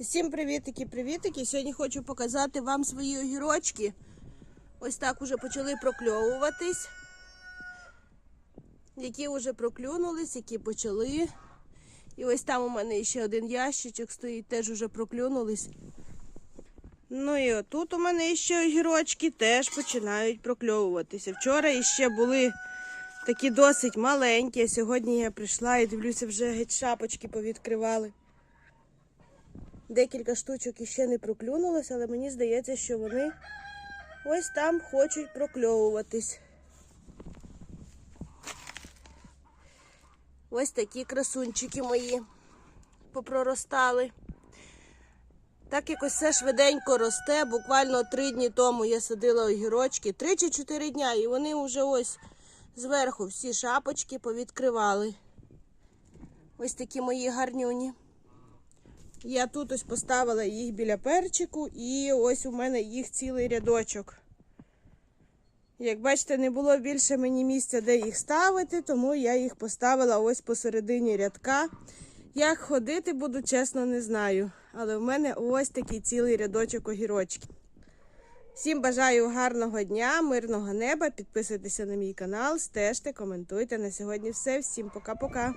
Всім привітики, привітики. Сьогодні хочу показати вам свої огірочки. Ось так уже почали прокльовуватись. Які вже проклюнулись, які почали. І ось там у мене ще один ящичок стоїть, теж уже проклюнулись. Ну і отут у мене ще огірочки теж починають прокльовуватися. Вчора іще були такі досить маленькі, а сьогодні я прийшла і дивлюся, вже геть шапочки повідкривали. Декілька штучок іще не проклюнулось, але мені здається, що вони ось там хочуть прокльовуватись. Ось такі красунчики мої попроростали. Так якось все швиденько росте. Буквально три дні тому я садила огірочки, три чи чотири дня, і вони вже ось зверху всі шапочки повідкривали. Ось такі мої гарнюні. Я тут ось поставила їх біля перчику, і ось у мене їх цілий рядочок. Як бачите, не було більше мені місця, де їх ставити, тому я їх поставила ось посередині рядка. Як ходити буду, чесно, не знаю. Але в мене ось такий цілий рядочок огірочків. Всім бажаю гарного дня, мирного неба. Підписуйтеся на мій канал, стежте, коментуйте. На сьогодні все. Всім пока-пока.